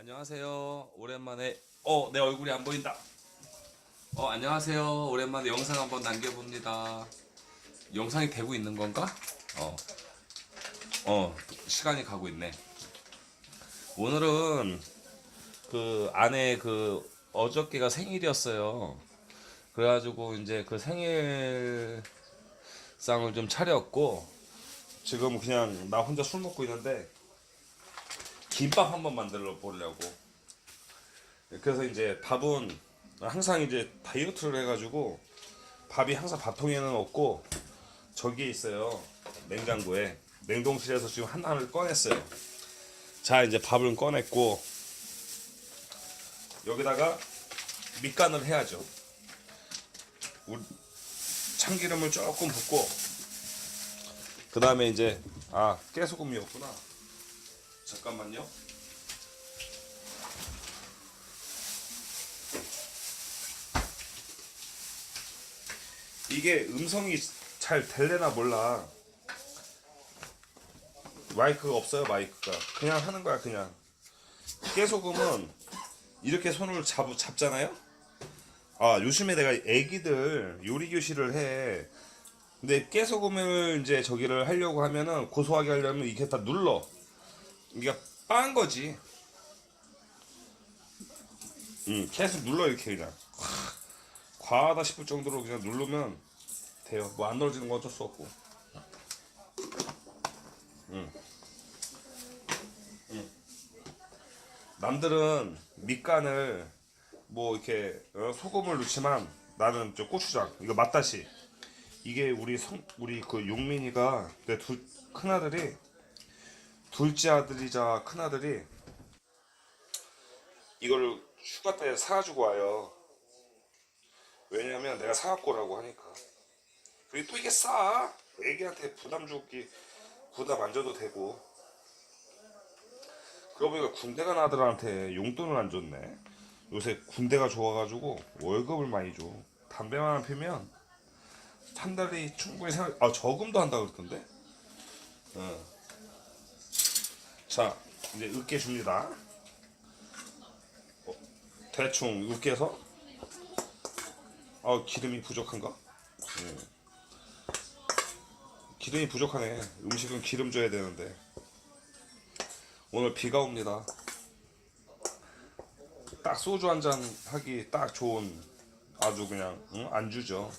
안녕하세요. 오랜만에 어, 내 얼굴이 안 보인다. 어, 안녕하세요. 오랜만에 영상 한번 남겨 봅니다. 영상이 되고 있는 건가? 어. 어, 시간이 가고 있네. 오늘은 그 아내 그 어저께가 생일이었어요. 그래가지고 이제 그 생일상을 좀 차렸고 지금 그냥 나 혼자 술 먹고 있는데 김밥 한번 만들어 보려고. 그래서 이제 밥은 항상 이제 다이어트를 해가지고 밥이 항상 밥통에는 없고 저기에 있어요 냉장고에 냉동실에서 지금 하나를 꺼냈어요. 자 이제 밥을 꺼냈고 여기다가 밑간을 해야죠. 우리 참기름을 조금 붓고 그 다음에 이제 아 깨소금이었구나. 잠깐만요. 이게 음성이 잘 될래나 몰라. 마이크가 없어요, 마이크가. 그냥 하는 거야, 그냥. 깨소금은 이렇게 손을 잡, 잡잖아요? 아, 요즘에 내가 애기들 요리 교실을 해. 근데 깨소금을 이제 저기를 하려고 하면은 고소하게 하려면 이렇게 다 눌러. 이게 빠한 거지. 음, 계속 눌러 이렇게 그냥. 과하다 싶을 정도로 그냥 누르면 돼요. 뭐안 넣어지는 건 어쩔 수 없고. 음. 음. 남들은 밑간을 뭐 이렇게 어, 소금을 넣지만 나는 저 고추장 이거 맛다시 이게 우리 성 우리 그 용민이가 내둘 큰아들이 둘째 아들이자 큰 아들이 이거를 휴가 때 사가지고 와요. 왜냐면 내가 사갖고 오라고 하니까. 그리고 또 이게 싸. 애기한테 부담 주기 부담 안 줘도 되고. 그러고 보니까 군대 간 아들한테 용돈을 안 줬네. 요새 군대가 좋아가지고 월급을 많이 줘. 담배만 안 피면 한 달이 충분히 생각, 아 저금도 한다 그러던데. 어. 자 이제 으깨 줍니다. 어, 대충 으깨서 아 기름이 부족한가? 음. 기름이 부족하네. 음식은 기름 줘야 되는데 오늘 비가 옵니다. 딱 소주 한 잔 하기 딱 좋은 아주 그냥 응? 안주죠.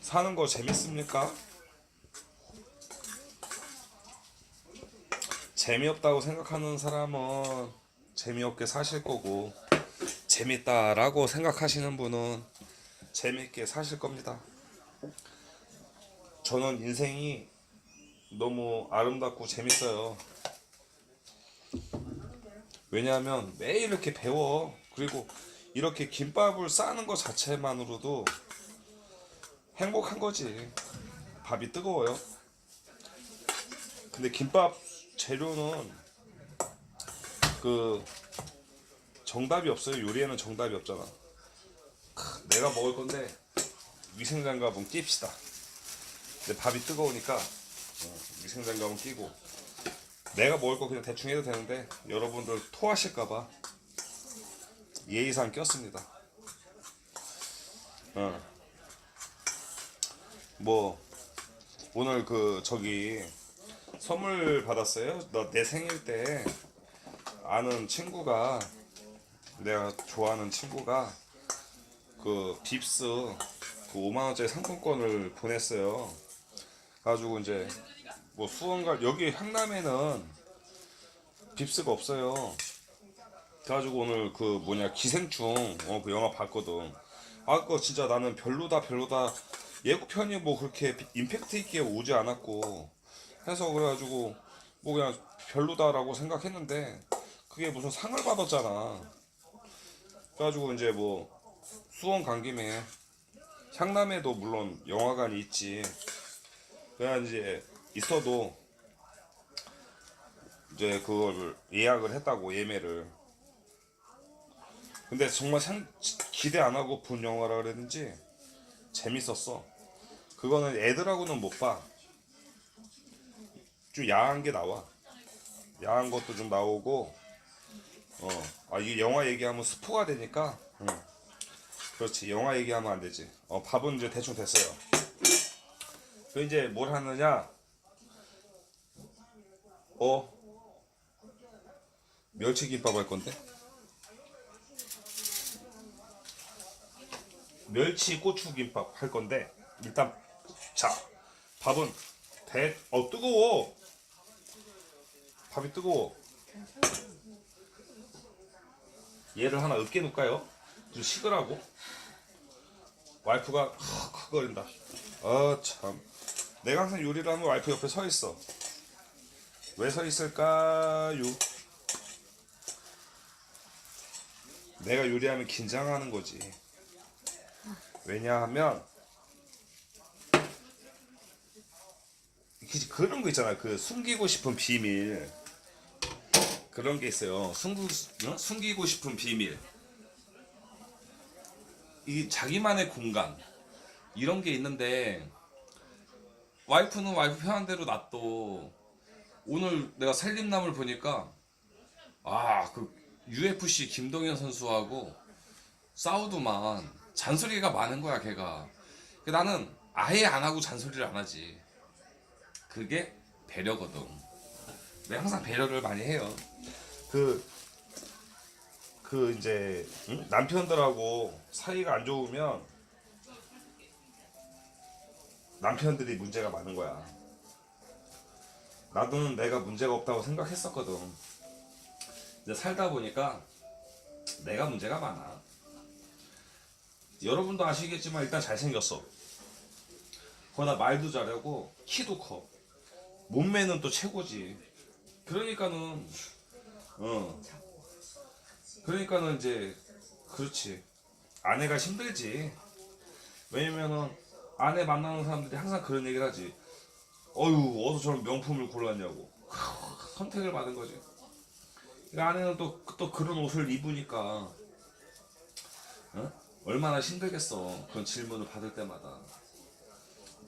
사는 거 재밌습니까? 재미없다고 생각하는 사람은 재미없게 사실 거고 재밌다라고 생각하시는 분은 재밌게 사실 겁니다. 저는 인생이 너무 아름답고 재밌어요. 왜냐하면 매일 이렇게 배워. 그리고 이렇게 김밥을 싸는 것 자체만으로도 행복한 거지. 밥이 뜨거워요. 근데 김밥 재료는 그 정답이 없어요. 요리에는 정답이 없잖아. 크, 내가 먹을 건데 위생장갑은 낍시다. 근데 밥이 뜨거우니까 어, 위생장갑은 끼고 내가 먹을 거 그냥 대충 해도 되는데 여러분들 토하실까봐 예의상 꼈습니다. 어. 뭐 오늘 그 저기 선물 받았어요. 나 내 생일 때 아는 친구가 내가 좋아하는 친구가 그 빕스 그 5만 원짜리 상품권을 보냈어요. 가지고 이제 뭐 수원가 여기 향남에는 빕스가 없어요. 그래가지고 오늘 그 뭐냐 기생충 어 그 영화 봤거든. 아 그거 진짜 나는 별로다 별로다 예고편이 뭐 그렇게 임팩트 있게 오지 않았고 해서 그래가지고 뭐 그냥 별로다라고 생각했는데 그게 무슨 상을 받았잖아. 그래가지고 이제 뭐 수원 간 김에 향남에도 물론 영화관이 있지. 그냥 이제 있어도 이제 그걸 예약을 했다고 예매를. 근데 정말 상, 기대 안 하고 본 영화라 그랬는지 재밌었어. 그거는 애들하고는 못 봐. 좀 야한 게 나와. 야한 것도 좀 나오고 어, 아 이게 영화 얘기하면 스포가 되니까. 응. 그렇지, 영화 얘기하면 안 되지. 어, 밥은 이제 대충 됐어요. 그 이제 뭘 하느냐? 어, 멸치김밥 할 건데. 멸치 고추 김밥 할 건데 일단 자 밥은 대 어 뜨거워 밥이 뜨거워. 얘를 하나 으깨 놓을까요? 좀 식으라고. 와이프가 헉헉거린다. 아 참. 내가 항상 요리를 하면 와이프 옆에 서 있어. 왜 서 있을까요? 내가 요리하면 긴장하는 거지. 왜냐하면 그- 그런 거 있잖아. 그 숨기고 싶은 비밀 그런 게 있어요. 숨구, 어? 숨기고 싶은 비밀. 이 자기만의 공간. 이런 게 있는데 와이프는 와이프 편한 대로 놔둬. 오늘 내가 살림남을 보니까 아 그 UFC 김동현 선수하고 싸우더만 잔소리가 많은 거야 걔가. 그 나는 아예 안 하고 잔소리를 안 하지. 그게 배려거든 내가 항상 배려를 많이 해요 그, 그 이제 응? 남편들하고 사이가 안 좋으면 남편들이 문제가 많은 거야 나도 내가 문제가 없다고 생각했었거든 이제 살다 보니까 내가 문제가 많아 여러분도 아시겠지만 일단 잘생겼어. 거기다 말도 잘하고 키도 커. 몸매는 또 최고지. 그러니까는 어 그러니까는 이제 그렇지 아내가 힘들지. 왜냐면은 아내 만나는 사람들이 항상 그런 얘기를 하지. 어유 어디서 저런 명품을 골랐냐고 선택을 받은 거지. 그러니까 아내는 또 또 그런 옷을 입으니까 어? 얼마나 힘들겠어. 그런 질문을 받을 때마다.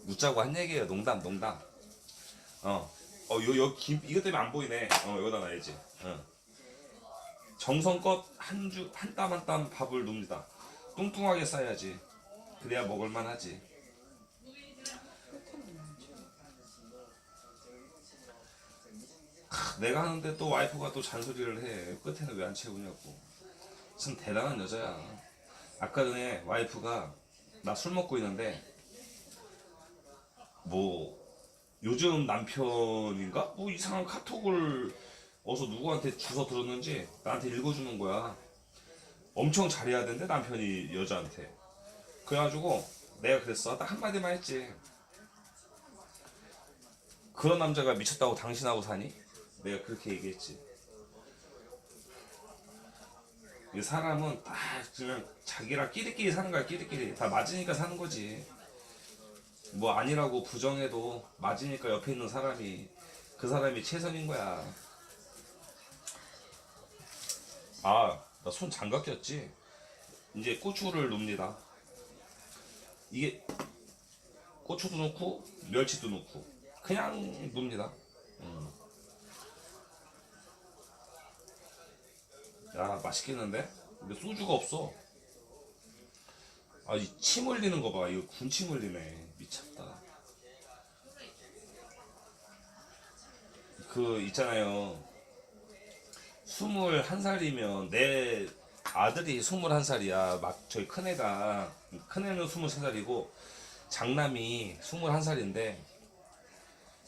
묻자고 한 얘기예요. 농담, 농담. 어, 어, 요, 요, 김, 이것 때문에 안 보이네. 어, 여기다 놔야지. 어. 정성껏 한 주, 한 땀 한 땀 밥을 눕니다. 뚱뚱하게 싸야지. 그래야 먹을만 하지. 크, 내가 하는데 또 와이프가 또 잔소리를 해. 끝에는 왜 안 채우냐고. 참 대단한 여자야. 아까 전에 와이프가 나 술 먹고 있는데 뭐 요즘 남편인가 뭐 이상한 카톡을 어서 누구한테 주워 들었는지 나한테 읽어주는 거야. 엄청 잘해야 되는데 남편이 여자한테. 그래가지고 내가 그랬어. 딱 한마디만 했지. 그런 남자가 미쳤다고 당신하고 사니? 내가 그렇게 얘기했지. 이 사람은 다 그냥 자기랑 끼리끼리 사는 거야 끼리끼리 다 맞으니까 사는 거지 뭐 아니라고 부정해도 맞으니까 옆에 있는 사람이 그 사람이 최선인 거야. 아 나 손 장갑 꼈지? 이제 고추를 넣습니다. 이게 고추도 넣고 멸치도 넣고 그냥 넣습니다. 야 맛있겠는데? 근데 소주가 없어. 아 이 침 흘리는 거 봐. 이거 군침 흘리네. 미쳤다. 그 있잖아요. 스물한 살이면 내 아들이 스물한 살이야. 막 저희 큰애가 큰애는 스물세 살이고 장남이 스물한 살인데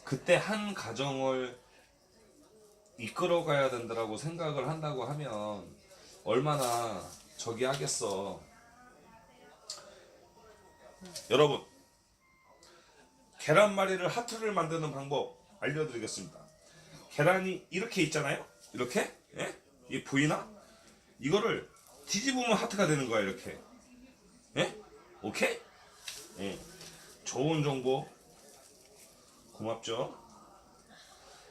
그때 한 가정을 이끌어가야 된다라고 생각을 한다고 하면 얼마나 저기 하겠어. 여러분, 계란말이를 하트를 만드는 방법 알려드리겠습니다. 계란이 이렇게 있잖아요. 이렇게, 예? 이 보이나? 이거를 뒤집으면 하트가 되는 거야 이렇게. 예? 오케이? 예. 좋은 정보 고맙죠.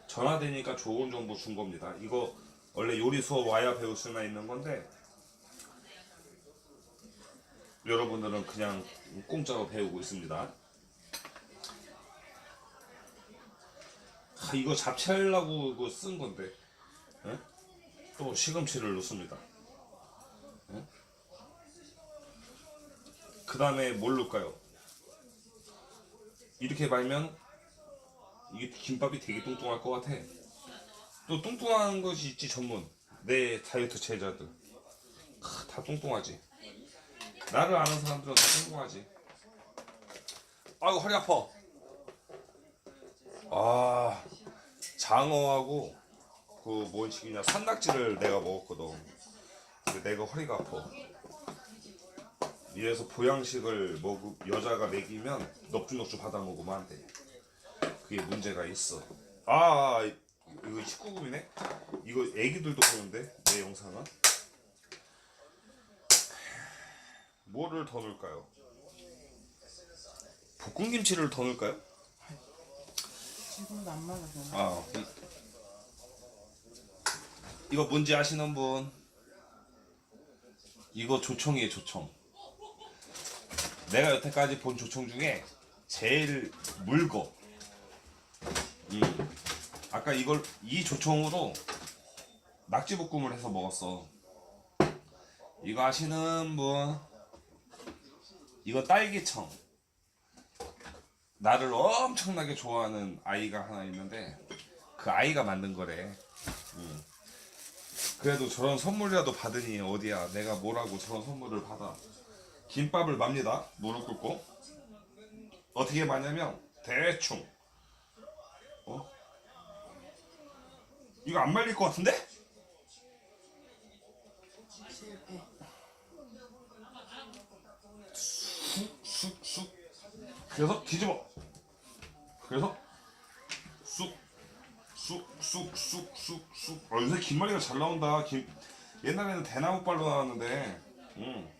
전화되니까 좋은 정보 준 겁니다. 이거 원래 요리 수업 와야 배울 수나 있는 건데 여러분들은 그냥 공짜로 배우고 있습니다. 아, 이거 잡채하려고 이거 쓴 건데 예? 또 시금치를 넣습니다. 그 다음에 뭘 넣을까요? 이렇게 말면 이게 김밥이 되게 뚱뚱할 것 같아. 또 뚱뚱한 것이 있지 전문. 내 다이어트 제자들. 크, 다 뚱뚱하지. 나를 아는 사람들은 다 뚱뚱하지. 아이고 허리 아파. 아 장어하고 그 뭔식이냐 산낙지를 내가 먹었거든. 근데 내가 허리가 아파. 이래서 보양식을 먹 여자가 먹이면 넙죽넙죽 받아 먹으면 안 돼. 그게 문제가 있어. 아, 아, 이거 19금이네? 이거 애기들도 보는데 내 영상은 뭐를 더 넣을까요? 볶음김치를 더 넣을까요? 지금도 안 맞아서. 아, 이- 이거 뭔지 아시는 분? 이거 조청이에요, 조청. 내가 여태까지 본 조청 중에 제일 묽어. 음. 아까 이걸 이 조청으로 낙지볶음을 해서 먹었어. 이거 아시는 분? 이거 딸기청. 나를 엄청나게 좋아하는 아이가 하나 있는데 그 아이가 만든 거래. 음. 그래도 저런 선물이라도 받으니 어디야? 내가 뭐라고 저런 선물을 받아? 김밥을 맙니다. 무릎 꿇고 어떻게 마냐면 대충. 어? 이거 안 말릴 것 같은데? 쑥쑥쑥 그래서 뒤집어 그래서 쑥 쑥 쑥 쑥 쑥쑥 어, 요새 김말이가 잘 나온다 김 옛날에는 대나무빨로 나왔는데 음.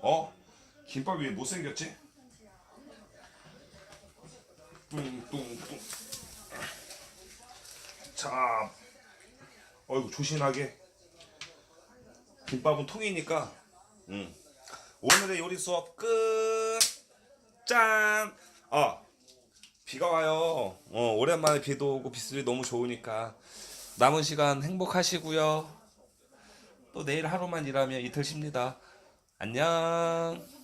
어? 김밥이 왜 못생겼지? 뚱뚱뚱 자 어이구 조신하게 김밥은 통이니까 음. 오늘의 요리 수업 끝. 짠. 아 비가 와요. 어 오랜만에 비도 오고 빗소리 너무 좋으니까 남은 시간 행복하시고요. 또 내일 하루만 일하면 이틀 쉽니다. 안녕.